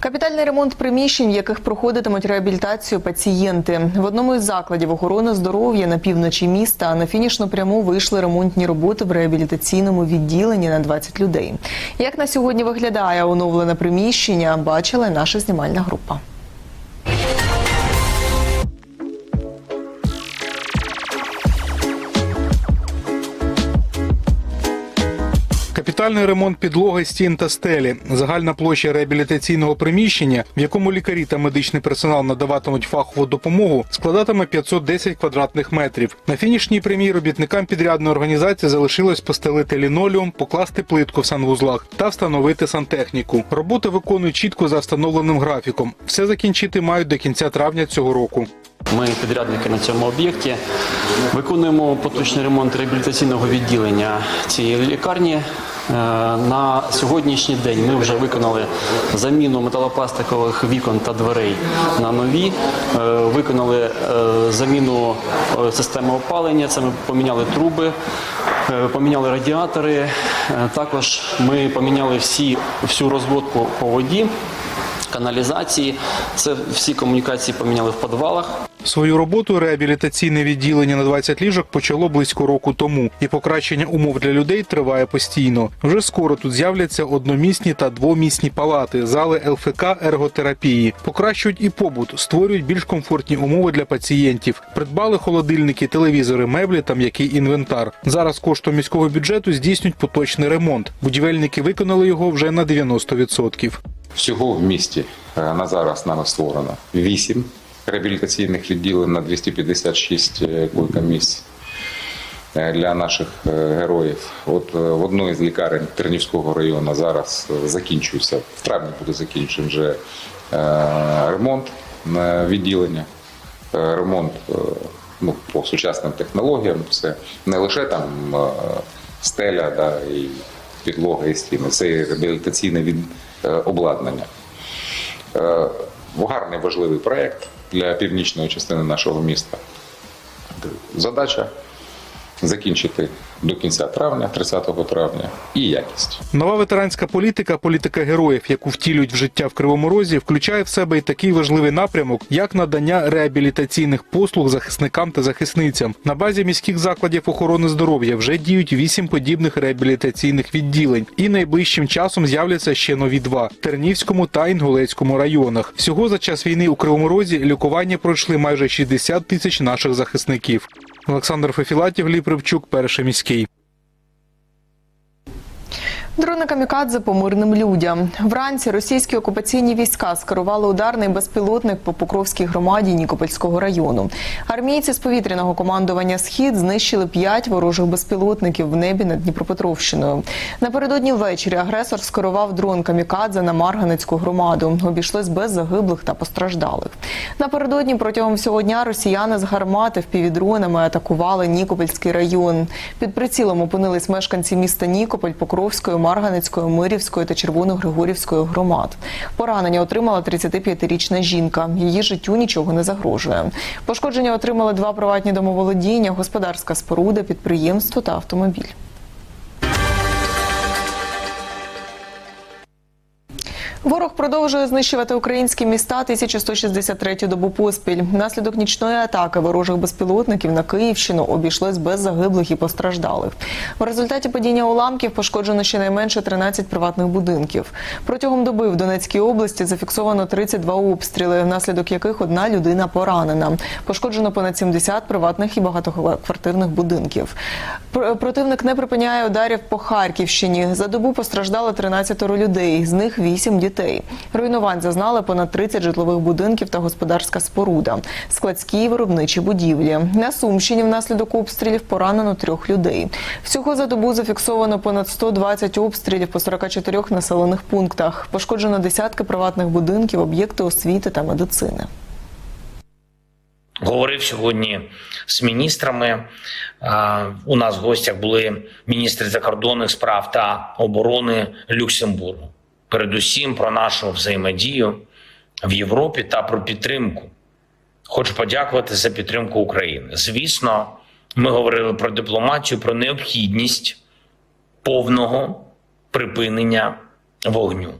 Капітальний ремонт приміщень, в яких проходитимуть реабілітацію пацієнти. В одному із закладів охорони здоров'я на півночі міста на фінішну пряму вийшли ремонтні роботи в реабілітаційному відділенні на 20 людей. Як на сьогодні виглядає оновлене приміщення, бачила наша знімальна група. Капітальний ремонт підлоги, стін та стелі, загальна площа реабілітаційного приміщення, в якому лікарі та медичний персонал надаватимуть фахову допомогу, складатиме 510 квадратних метрів. На фінішній прямій робітникам підрядної організації залишилось постелити лінолеум, покласти плитку в санвузлах та встановити сантехніку. Роботи виконують чітко за встановленим графіком. Все закінчити мають до кінця травня цього року. Ми підрядники на цьому об'єкті виконуємо поточний ремонт реабілітаційного відділення цієї лікарні. Е, На сьогоднішній день ми вже виконали заміну металопластикових вікон та дверей на нові. Е, Виконали е, заміну системи опалення. Це ми поміняли труби, поміняли радіатори. Також ми поміняли всі всю розводку по воді. Каналізації, це всі комунікації поміняли в підвалах. Свою роботу реабілітаційне відділення на 20 ліжок почало близько року тому, і покращення умов для людей триває постійно. Вже скоро тут з'являться одномісні та двомісні палати, зали ЛФК ерготерапії. Покращують і побут, створюють більш комфортні умови для пацієнтів. Придбали холодильники, телевізори, меблі та м'який інвентар. Зараз коштом міського бюджету здійснюють поточний ремонт. Будівельники виконали його вже на 90%. Всього в місті е, на зараз нами створено 8 реабілітаційних відділень на 256 койко-місць е, для наших е, героїв. От е, в одній з лікарень Тернівського району зараз е, закінчується, в травні буде закінчений вже е, ремонт відділення. Е, Ремонт е, ну, по сучасним технологіям. Це не лише там е, стеля да, і підлога і стіни, це і реабілітаційне від, е, обладнання. Е, Гарний важливий проєкт для північної частини нашого міста. Задача закінчити до кінця травня, 30 травня, і якість. Нова ветеранська політика, політика героїв, яку втілюють в життя в Кривому Розі, включає в себе і такий важливий напрямок, як надання реабілітаційних послуг захисникам та захисницям. На базі міських закладів охорони здоров'я вже діють вісім подібних реабілітаційних відділень, і найближчим часом з'являться ще нові два Тернівському та Інгулецькому районах. Всього за час війни у Кривому Розі лікування пройшли майже 60 тисяч наших захисників. Олександр Фефілатів, Лі Привчук, перший міський. Дрони камікадзе по мирним людям. Вранці російські окупаційні війська скерували ударний безпілотник по Покровській громаді Нікопольського району. Армійці з повітряного командування Схід знищили п'ять ворожих безпілотників в небі над Дніпропетровщиною. Напередодні ввечері агресор скерував дрон камікадзе на Марганецьку громаду. Обійшлось без загиблих та постраждалих. Напередодні протягом всього дня росіяни з гармати впівдронами атакували Нікопольський район. Під прицілом опинились мешканці міста Нікополь, Покровської, Марганецької, Мирівської та Червоногригорівської громад. Поранення отримала 35-річна жінка. Її життю нічого не загрожує. Пошкодження отримали два приватні домоволодіння, господарська споруда, підприємство та автомобіль. Ворог продовжує знищувати українські міста 1163 добу поспіль. Внаслідок нічної атаки ворожих безпілотників на Київщину обійшлось без загиблих і постраждалих. В результаті падіння уламків пошкоджено щонайменше 13 приватних будинків. Протягом доби в Донецькій області зафіксовано 32 обстріли, внаслідок яких одна людина поранена. Пошкоджено понад 70 приватних і багатоквартирних будинків. Пр- Противник не припиняє ударів по Харківщині. За добу постраждало 13 людей, з них 8 дітей. Руйнувань зазнали понад 30 житлових будинків та господарська споруда, складські і виробничі будівлі. На Сумщині внаслідок обстрілів поранено трьох людей. Всього за добу зафіксовано понад 120 обстрілів по 44 населених пунктах. Пошкоджено десятки приватних будинків, об'єкти освіти та медицини. Говорив сьогодні з міністрами. У нас в гостях були міністри закордонних справ та оборони Люксембургу. Передусім про нашу взаємодію в Європі та про підтримку. Хочу подякувати за підтримку України. Звісно, ми говорили про дипломатію, про необхідність повного припинення вогню.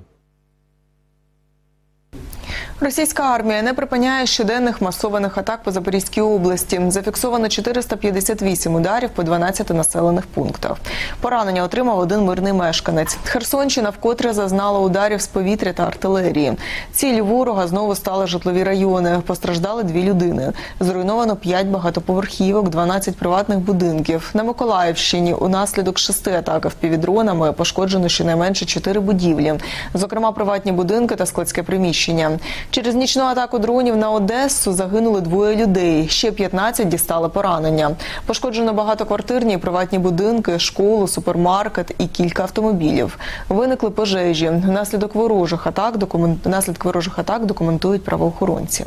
Російська армія не припиняє щоденних масованих атак по Запорізькій області. Зафіксовано 458 ударів по 12 населених пунктах. Поранення отримав один мирний мешканець. Херсонщина вкотре зазнала ударів з повітря та артилерії. Ціллю ворога знову стали житлові райони. Постраждали дві людини. Зруйновано 5 багатоповерхівок, 12 приватних будинків. На Миколаївщині унаслідок шести атак впівдронами пошкоджено щонайменше 4 будівлі, зокрема приватні будинки та складське приміщення. Через нічну атаку дронів на Одесу загинули двоє людей. Ще 15 дістали поранення. Пошкоджено багатоквартирні приватні будинки, школу, супермаркет і кілька автомобілів. Виникли пожежі. Внаслідок ворожих атак документ... внаслідок ворожих атак документують правоохоронці.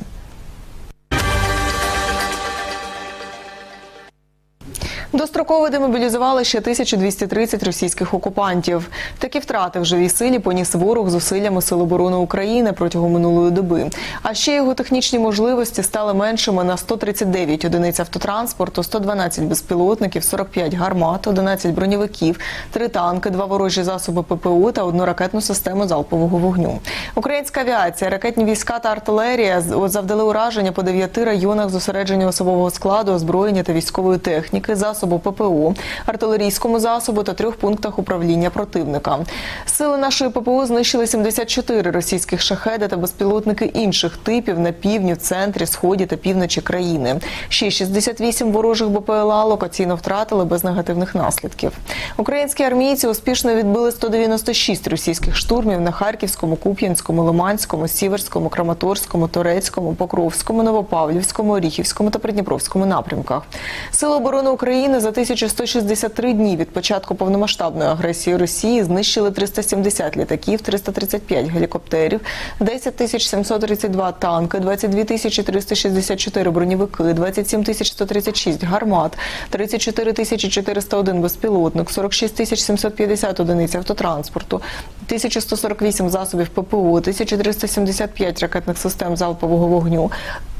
Достроково демобілізували ще 1230 російських окупантів. Такі втрати в живій силі поніс ворог зусиллями Сил оборони України протягом минулої доби. А ще його технічні можливості стали меншими на 139 одиниць автотранспорту, 112 безпілотників, 45 гармат, 11 броньовиків, 3 танки, 2 ворожі засоби ППО та одну ракетну систему залпового вогню. Українська авіація, ракетні війська та артилерія завдали ураження по дев'яти районах зосередження особового складу, озброєння та військової техніки, засобу ППО, артилерійському засобу та трьох пунктах управління противника. Сили нашої ППО знищили 74 російських шахеди та безпілотники інших типів на півдні, центрі, сході та півночі країни. Ще 68 ворожих БПЛА локаційно втратили без негативних наслідків. Українські армійці успішно відбили 196 російських штурмів на Харківському, Куп'янському, Лиманському, Сіверському, Краматорському, Торецькому, Покровському, Новопавлівському, Оріхівському та Придніпровському напрямках. Сили оборони України за 1163 дні від початку повномасштабної агресії Росії знищили 370 літаків, 335 гелікоптерів, 10 732 танки, 22 364 броньовики, 27 136 гармат, 34 401 безпілотник, 46 750 одиниць автотранспорту, 1148 засобів ППО, 1375 ракетних систем залпового вогню,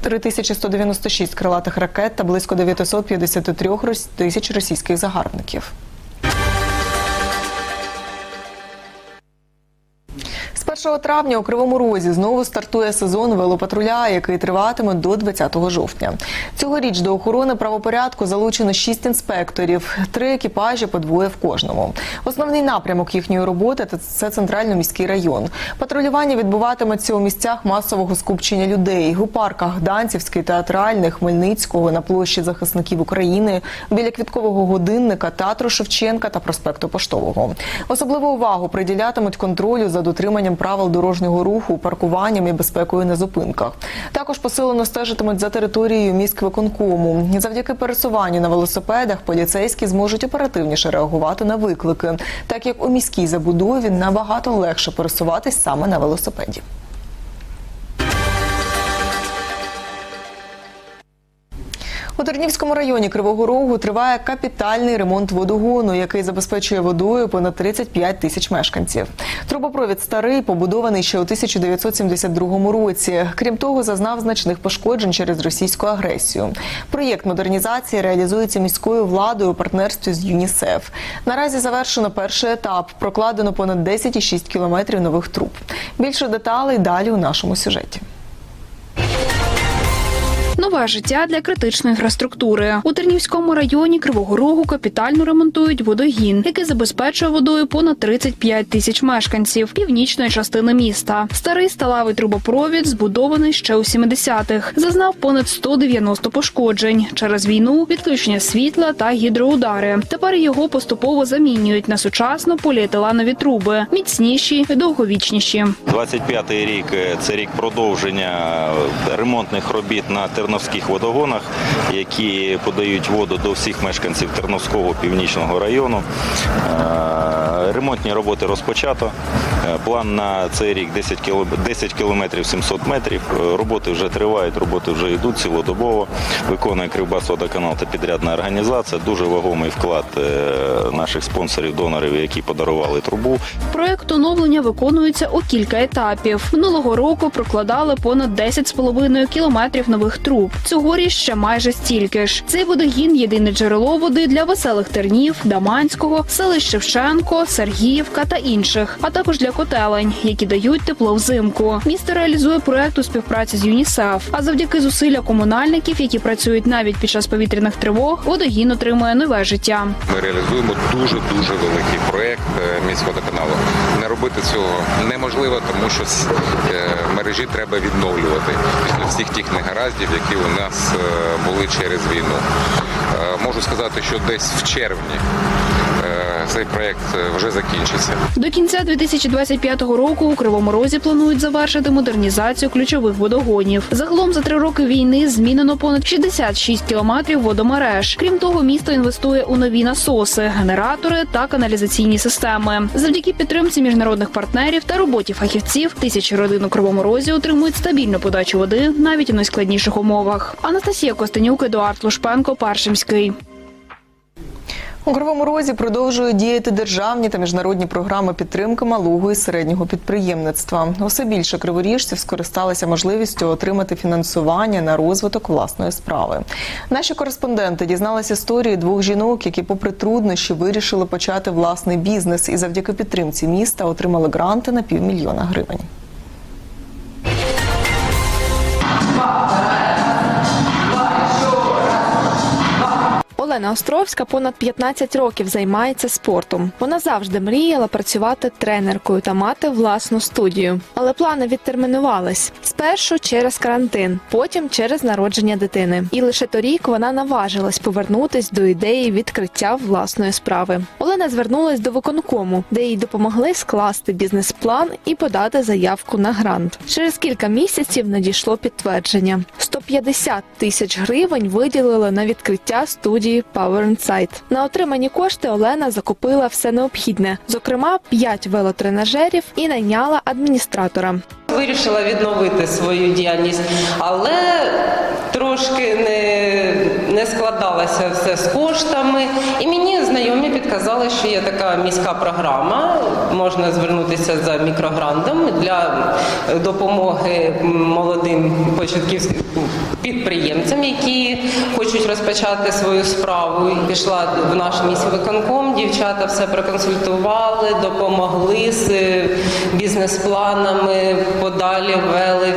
3196 крилатих ракет та близько 953 рос- тисяч російських загарбників. 1 травня у Кривому Розі знову стартує сезон велопатруля, який триватиме до 20 жовтня. Цьогоріч до охорони правопорядку залучено 6 інспекторів, три екіпажі по двоє в кожному. Основний напрямок їхньої роботи – це центрально-міський район. Патрулювання відбуватиметься у місцях масового скупчення людей у парках Данцівський, театральний, Хмельницького, на площі захисників України, біля квіткового годинника, театру Шевченка та проспекту Поштового. Особливу увагу приділятимуть контролю за дотриманням правил дорожнього руху, паркуванням і безпекою на зупинках. Також посилено стежитимуть за територією міськвиконкому. Завдяки пересуванню на велосипедах поліцейські зможуть оперативніше реагувати на виклики, так як у міській забудові набагато легше пересуватись саме на велосипеді. У Тернівському районі Кривого Рогу триває капітальний ремонт водогону, який забезпечує водою понад 35 тисяч мешканців. Трубопровід старий, побудований ще у 1972 році. Крім того, зазнав значних пошкоджень через російську агресію. Проєкт модернізації реалізується міською владою у партнерстві з ЮНІСЕФ. Наразі завершено перший етап. Прокладено понад 10,6 кілометрів нових труб. Більше деталей далі у нашому сюжеті. Нове життя для критичної інфраструктури у Тернівському районі Кривого Рогу капітально ремонтують водогін, який забезпечує водою понад 35 тисяч мешканців північної частини міста. Старий сталевий трубопровід збудований ще у 70-х. Зазнав понад 190 пошкоджень через війну, відключення світла та гідроудари. Тепер його поступово замінюють на сучасно поліетиленові труби, міцніші і довговічніші. 25-й рік це рік продовження ремонтних робіт на терновських водогонах, які подають воду до всіх мешканців Терновського північного району. Ремонтні роботи розпочато. Е, План на цей рік 10 кіло- 10 кілометрів 700 метрів. Е, Роботи вже тривають, роботи вже йдуть цілодобово. Виконує Кривбасводоканал та підрядна організація. Дуже вагомий вклад е, наших спонсорів, донорів, які подарували трубу. Проект оновлення виконується у кілька етапів. Минулого року прокладали понад 10,5 кілометрів нових труб. Цьогоріч ще майже стільки ж. Цей водогін єдине джерело води для веселих тернів, Даманського, селищ Шевченко, Сергіївка та інших, а також для котелень, які дають тепло взимку. Місто реалізує проект у співпраці з ЮНІСЕФ. А завдяки зусилля комунальників, які працюють навіть під час повітряних тривог, водогін отримує нове життя. Ми реалізуємо дуже дуже великий проєкт е, міськводоканалу. Не робити цього неможливо, тому що е, мережі треба відновлювати після всіх тих негараздів, які у нас е, були через війну. Е, Можу сказати, що десь в червні е, цей проєкт е, вже закінчиться. До кінця 2025 року у Кривому Розі планують завершити модернізацію ключових водогонів. Загалом за три роки війни змінено понад 66 кілометрів водомереж. Крім того, місто інвестує у нові насоси, генератори та каналізаційні системи. Завдяки підтримці міжнародних партнерів та роботі фахівців тисячі родин у Кривому Розі отримують стабільну подачу води навіть у найскладніших умовах. Анастасія Костенюк, Едуард Лушпенко, Першимський. У Кривому Розі продовжують діяти державні та міжнародні програми підтримки малого і середнього підприємництва. Усе більше криворіжців скористалися можливістю отримати фінансування на розвиток власної справи. Наші кореспонденти дізналися історії двох жінок, які, попри труднощі, вирішили почати власний бізнес і завдяки підтримці міста отримали гранти на півмільйона гривень. Олена Островська понад 15 років займається спортом. Вона завжди мріяла працювати тренеркою та мати власну студію. Але плани відтермінувались спершу через карантин, потім через народження дитини. І лише торік вона наважилась повернутись до ідеї відкриття власної справи. Олена звернулась до виконкому, де їй допомогли скласти бізнес-план і подати заявку на грант. Через кілька місяців надійшло підтвердження: 150 тисяч гривень виділили на відкриття студії Power Insight. На отримані кошти Олена закупила все необхідне, зокрема 5 велотренажерів і найняла адміністратора. Вирішила відновити свою діяльність, але трошки не, не складалося все з коштами. І мені знайомі підказали, що є така міська програма, можна звернутися за мікрогрантом для допомоги молодим початківським підприємцям, які хочуть розпочати свою справу. Пішла в наш міськвиконком, дівчата все проконсультували, допомогли з бізнес-планами, подалі вели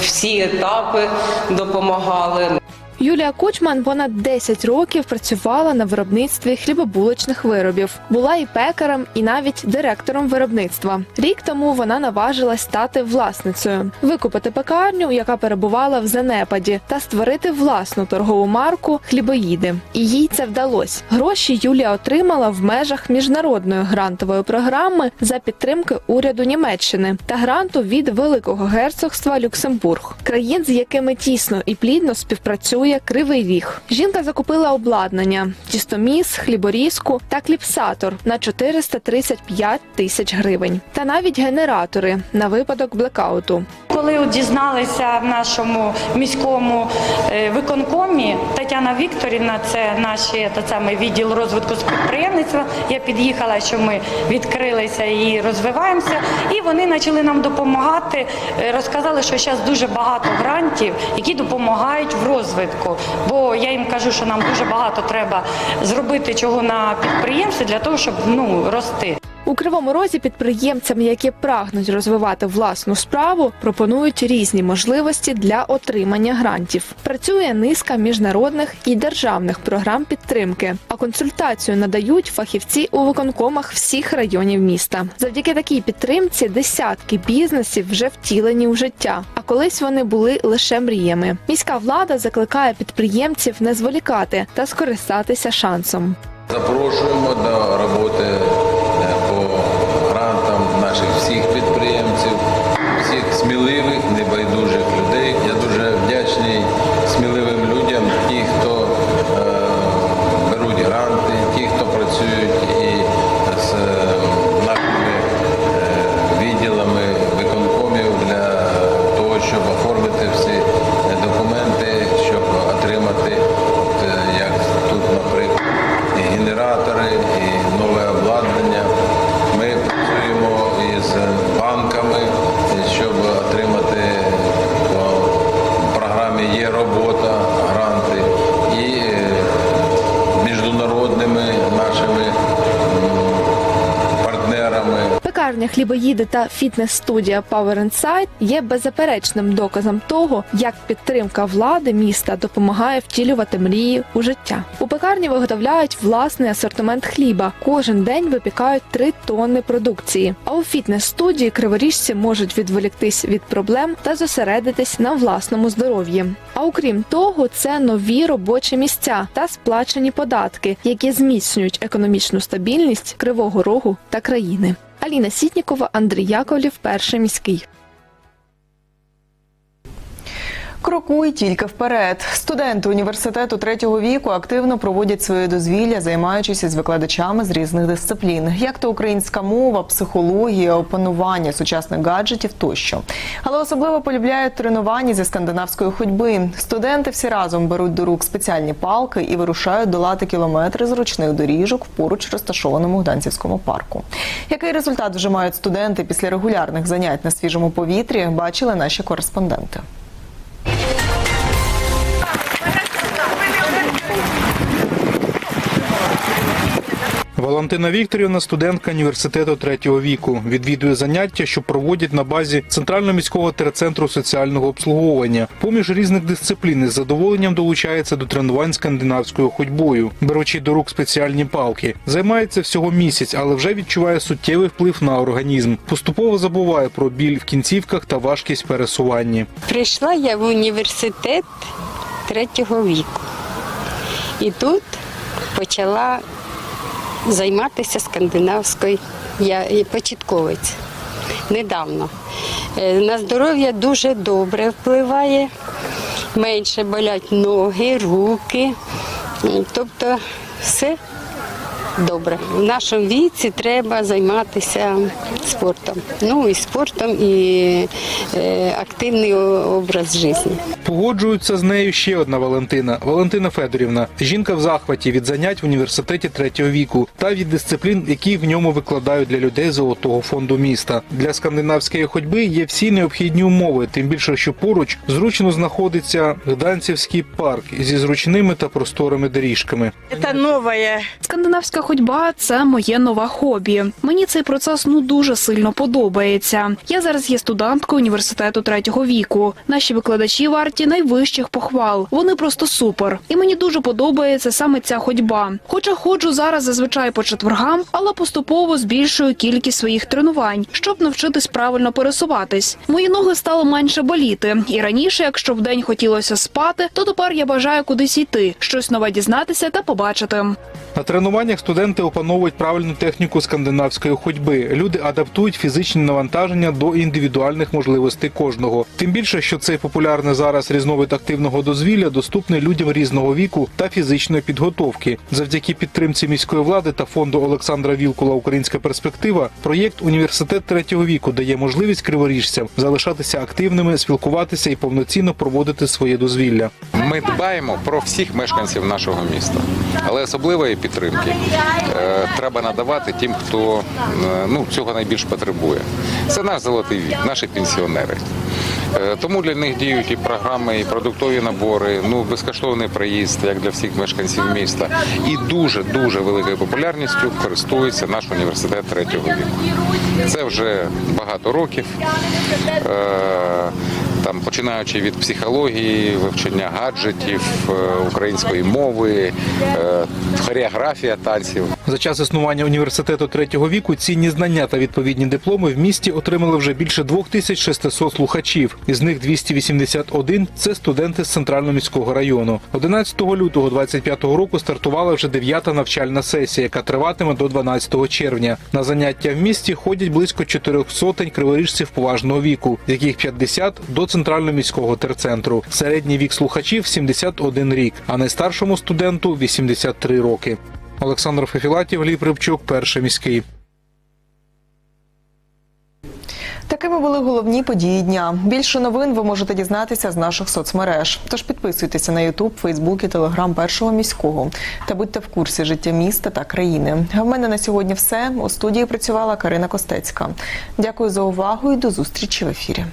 всі етапи, допомагали. Юлія Кучман понад 10 років працювала на виробництві хлібобулочних виробів. Була і пекарем, і навіть директором виробництва. Рік тому вона наважилась стати власницею, викупити пекарню, яка перебувала в занепаді, та створити власну торгову марку хлібоїди. І їй це вдалося. Гроші Юлія отримала в межах міжнародної грантової програми за підтримки уряду Німеччини та гранту від Великого герцогства Люксембург, країн, з якими тісно і плідно співпрацює Кривий Ріг. Жінка закупила обладнання: тістоміс, хліборізку та кліпсатор на 435 тисяч гривень, та навіть генератори на випадок блекауту. Коли дізналися в нашому міському е, виконкомі Тетяна Вікторівна, це наш та саме відділ розвитку підприємництва. Я під'їхала, що ми відкрилися і розвиваємося. І вони почали нам допомагати. Е, Розказали, що зараз дуже багато грантів, які допомагають в розвитку. Бо я їм кажу, що нам дуже багато треба зробити чого на підприємстві для того, щоб ну рости. У кривому розі підприємцям, які прагнуть розвивати власну справу, пропонують різні можливості для отримання грантів. Працює низка міжнародних і державних програм підтримки, а консультацію надають фахівці у виконкомах всіх районів міста. Завдяки такій підтримці десятки бізнесів вже втілені у життя, а колись вони були лише мріями. Міська влада закликає підприємців не зволікати та скористатися шансом. Запрошуємо до роботи грантам наших Пекарня хлібоїди та фітнес-студія Power Inside є беззаперечним доказом того, як підтримка влади міста допомагає втілювати мрії у життя. У пекарні виготовляють власний асортимент хліба. Кожен день випікають 3 тонни продукції. А у фітнес-студії криворіжці можуть відволіктись від проблем та зосередитись на власному здоров'ї. А окрім того, це нові робочі місця та сплачені податки, які зміцнюють економічну стабільність Кривого Рогу та країни. Аліна Сітнікова, Андрій Яковлів, перший міський. Крокуй тільки вперед. Студенти університету третього віку активно проводять своє дозвілля, займаючись із викладачами з різних дисциплін, як то українська мова, психологія, опанування сучасних гаджетів тощо. Але особливо полюбляють тренування зі скандинавської ходьби. Студенти всі разом беруть до рук спеціальні палки і вирушають долати кілометри зручних доріжок в поруч розташованому Гданцівському парку. Який результат вже мають студенти після регулярних занять на свіжому повітрі, бачили наші кореспонденти. Дякую. Валентина Вікторівна, студентка університету третього віку, відвідує заняття, що проводять на базі центрального міського терцентру соціального обслуговування. Поміж різних дисциплін із задоволенням долучається до тренувань скандинавською ходьбою, беручи до рук спеціальні палки. Займається всього місяць, але вже відчуває суттєвий вплив на організм. Поступово забуває про біль в кінцівках та важкість пересування. Прийшла я в університет третього віку. І тут почала займатися скандинавською. Я початковець недавно. Е, На здоров'я дуже добре впливає. Менше болять ноги, руки. Тобто все добре. В нашому віці треба займатися спортом. Ну і спортом, і е, активний образ життя. Погоджується з нею ще одна Валентина Валентина Федорівна. Жінка в захваті від занять в університеті третього віку та від дисциплін, які в ньому викладають для людей золотого фонду міста. Для скандинавської ходьби є всі необхідні умови, тим більше, що поруч зручно знаходиться Гданцівський парк зі зручними та просторими доріжками. Це нове. Скандинавська ходьба це моє нове хобі. Мені цей процес ну дуже сильно подобається. Я зараз є студенткою університету третього віку. Наші викладачі варті найвищих похвал. Вони просто супер. І мені дуже подобається саме ця ходьба. Хоча ходжу зараз зазвичай по четвергам, але поступово збільшую кількість своїх тренувань, щоб навчитись правильно пересуватись. Мої ноги стали менше боліти. І раніше, якщо вдень хотілося спати, то тепер я бажаю кудись йти, щось нове дізнатися та побачити. На тренуваннях студенти опановують правильну техніку скандинавської ходьби. Люди адаптують фізичні навантаження до індивідуальних можливостей кожного. Тим більше, що цей популярний зараз різновид активного дозвілля доступний людям різного віку та фізичної підготовки. Завдяки підтримці міської влади та фонду Олександра Вілкула Українська перспектива. Проєкт Університет третього віку дає можливість криворіжцям залишатися активними, спілкуватися і повноцінно проводити своє дозвілля. Ми дбаємо про всіх мешканців нашого міста, але особливої підтримки е, треба надавати тим, хто е, ну, цього найбільш потребує. Це наш золотий вік, наші пенсіонери. Е, Тому для них діють і програми, і продуктові набори, ну безкоштовний проїзд, як для всіх мешканців міста. І дуже дуже великою популярністю користується наш університет третього віку. Це вже багато років. Починаючи від психології, вивчення гаджетів, е, української мови, е, хореографія танців. За час існування університету третього віку цінні знання та відповідні дипломи в місті отримали вже більше 2600 слухачів. Із них 281 – це студенти з центрального міського району. 11 лютого 25 року стартувала вже дев'ята навчальна сесія, яка триватиме до 12 червня. На заняття в місті ходять близько 400 криворіжців поважного віку, з яких 50 – до центрального міського терцентру. Середній вік слухачів 71 рік, а найстаршому студенту 83 роки. Олександр Фефілатів, Лій Припчук, перший міський. Такими були головні події дня. Більше новин ви можете дізнатися з наших соцмереж. Тож підписуйтеся на Ютуб, Фейсбук і Телеграм першого міського та будьте в курсі життя міста та країни. А в мене на сьогодні все. У студії працювала Карина Костецька. Дякую за увагу і до зустрічі в ефірі.